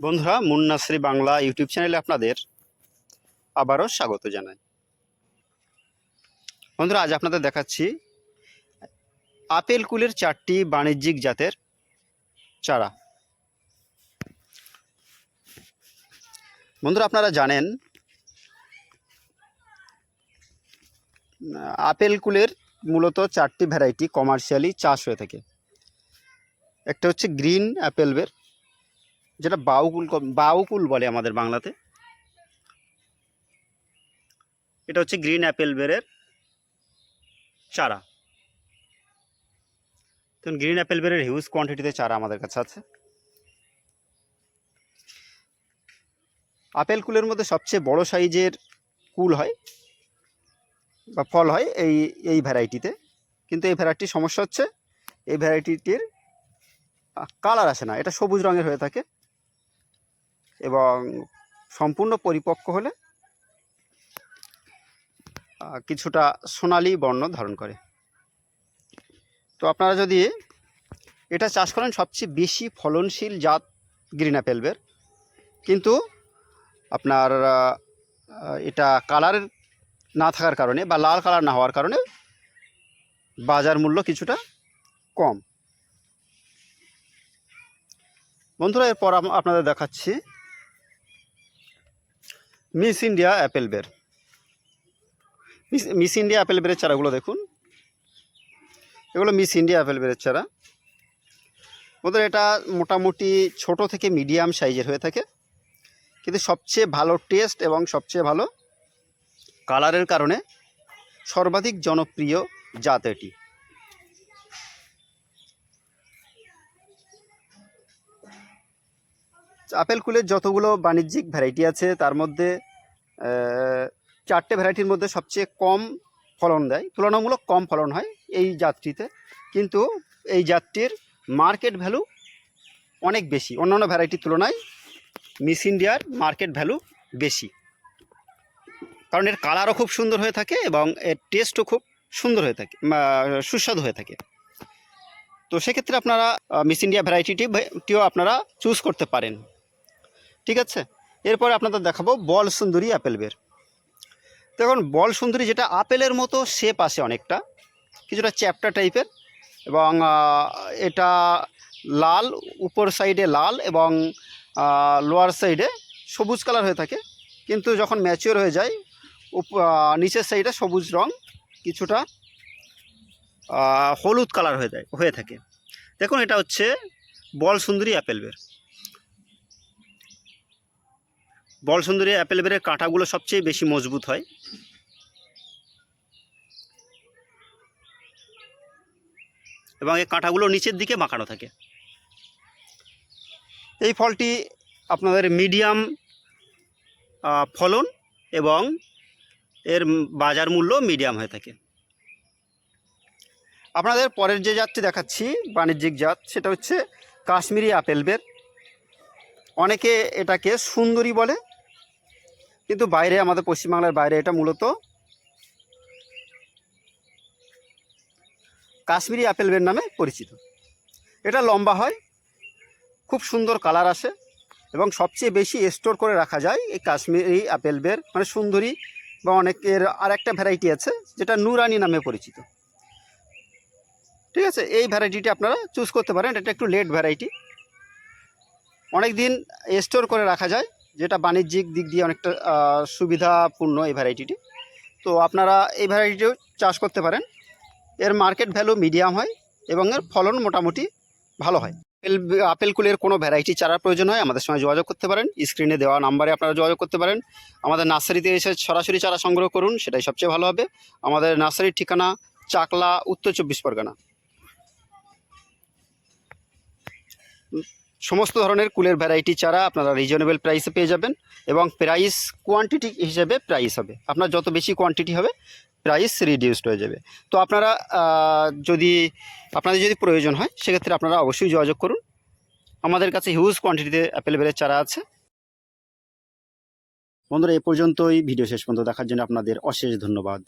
বন্ধুরা, মুন্নাশ্রী বাংলা ইউটিউব চ্যানেলে আপনাদের আবারও স্বাগত জানাই। বন্ধুরা, আজ আপনাদের দেখাচ্ছি আপেল কুলের চারটি বাণিজ্যিক জাতের চারা। বন্ধুরা, আপনারা জানেন, আপেল কুলের মূলত চারটি ভ্যারাইটি কমার্শিয়ালি চাষ হয়ে থাকে। একটা হচ্ছে গ্রিন অ্যাপেল বের যেটা বাউকুল বাউকুল বলে আমাদের বাংলাতে। এটা হচ্ছে গ্রিন অ্যাপেল বেরের চারা। তো গ্রিন অ্যাপেল বেরের হিউজ কোয়ান্টিটিতে চারা আমাদের কাছে আছে। আপেল কুলের মধ্যে সবচেয়ে বড় সাইজের কুল হয় বা ফল হয় এই এই ভ্যারাইটিতে কিন্তু এই ভ্যারাইটির সমস্যা হচ্ছে, এই ভ্যারাইটিটির কালার আসে না। এটা সবুজ রঙের হয়ে থাকে। এবং সম্পূর্ণ পরিপক্ক হলে কিছুটা সোনালি বর্ণ ধারণ করে। তো আপনারা যদি এটা চাষ করেন, সবচেয়ে বেশি ফলনশীল জাত গ্রিন অ্যাপেলবের কিন্তু আপনার এটা কালার না থাকার কারণে বা লাল কালার না হওয়ার কারণে বাজার মূল্য কিছুটা কম। বন্ধুরা, এরপর আপনাদের দেখাচ্ছি মিস ইন্ডিয়া অ্যাপেল বের। মিস ইন্ডিয়া অ্যাপেল বেরের চারাগুলো দেখুন। এগুলো মিস ইন্ডিয়া অ্যাপেল বেরের চারা। ওদের এটা মোটামুটি ছোট থেকে মিডিয়াম সাইজের হয়ে থাকে। কিন্তু সবচেয়ে ভালো টেস্ট এবং সবচেয়ে ভালো কালারের কারণে সর্বাধিক জনপ্রিয় জাত এটি। আপেল কুলের যতগুলো বাণিজ্যিক ভ্যারাইটি আছে, তার মধ্যে চারটে ভ্যারাইটির মধ্যে সবচেয়ে কম ফলন দেয়, তুলনামূলক কম ফলন হয় এই জাতটিতে। কিন্তু এই জাতটির মার্কেট ভ্যালু অনেক বেশি। অন্যান্য ভ্যারাইটির তুলনায় মিস ইন্ডিয়ার মার্কেট ভ্যালু বেশি। কারণ এর কালারও খুব সুন্দর হয়ে থাকে এবং এর টেস্টও খুব সুন্দর হয়ে থাকে সুস্বাদু হয়ে থাকে। তো সেক্ষেত্রে আপনারা মিস ইন্ডিয়া ভ্যারাইটিটিও আপনারা চুজ করতে পারেন। ঠিক আছে? এরপরে আপনাদের দেখাবো বল সুন্দরী অ্যাপেল বের। দেখুন, বল সুন্দরী যেটা আপেলের মতো শেপ আসে অনেকটা, কিছুটা চ্যাপ্টা টাইপের এবং এটা লাল, উপর সাইডে লাল এবং লোয়ার সাইডে সবুজ কালার হয়ে থাকে। কিন্তু যখন ম্যাচিওর হয়ে যায়, উপ- নিচের সাইডে সবুজ রং, কিছুটা হলুদ কালার হয়ে যায়, হয়ে থাকে। দেখুন, এটা হচ্ছে বল সুন্দরী অ্যাপেল বের। বল সুন্দরী অ্যাপেল বেরের কাঁটাগুলো সবচেয়ে বেশি মজবুত হয়। এবং এই কাঁটাগুলো নিচের দিকে বাঁকানো থাকে। এই ফলটি আপনাদের মিডিয়াম ফলন এবং এর বাজার মূল্য মিডিয়াম হয়ে থাকে। আপনাদের পরের যে জাতটি দেখাচ্ছি, বাণিজ্যিক জাত, সেটা হচ্ছে কাশ্মীরি আপেল বের। অনেকে এটাকে সুন্দরী বলে কিন্তু বাইরে, আমাদের পশ্চিমবাংলার বাইরে, এটা মূলত কাশ্মীরি আপেল বের নামে পরিচিত। এটা লম্বা হয়, খুব সুন্দর কালার আসে এবং সবচেয়ে বেশি স্টোর করে রাখা যায় এই কাশ্মীরি আপেল বের মানে সুন্দরী বা অনেকের আর একটা ভ্যারাইটি আছে, যেটা নুরানি নামে পরিচিত। ঠিক আছে, এই ভ্যারাইটিটি আপনারা চুজ করতে পারেন, এটা একটু লেট ভ্যারাইটি অনেক দিন স্টোর করে রাখা যায় যেটা বাণিজ্যিক দিক দিয়ে অনেকটা সুবিধাপূর্ণ এই ভ্যারাইটিটি তো আপনারা এই ভ্যারাইটিও চাষ করতে পারেন। এর মার্কেট ভ্যালু মিডিয়াম হয় এবং এর ফলন মোটামুটি ভালো হয়। আপেল আপেল কুলের কোনো ভ্যারাইটি চারার প্রয়োজন হয়, আমাদের সঙ্গে যোগাযোগ করতে পারেন। স্ক্রিনে দেওয়া নাম্বারে আপনারা যোগাযোগ করতে পারেন। আমাদের নার্সারিতে এসে সরাসরি চারা সংগ্রহ করুন, সেটাই সবচেয়ে ভালো হবে। আমাদের নার্সারির ঠিকানা চাকলা, উত্তর চব্বিশ পরগনা। সমস্ত ধরনের কুলের ভ্যারাইটি চারা আপনারা রিজনেবল প্রাইসে পেয়ে যাবেন এবং প্রাইস কোয়ান্টিটি হিসেবে প্রাইস হবে। আপনার যত বেশি কোয়ান্টিটি হবে প্রাইস রিডিউসড হয়ে যাবে। তো আপনারা যদি আপনাদের যদি প্রয়োজন হয়, সেক্ষেত্রে আপনারা অবশ্যই যোগাযোগ করুন। আমাদের কাছে হিউজ কোয়ান্টিটিতে অ্যাভেলেবেলের চারা আছে। বন্ধুরা, এ পর্যন্তই। ভিডিও শেষ পর্যন্ত দেখার জন্য আপনাদের অশেষ ধন্যবাদ।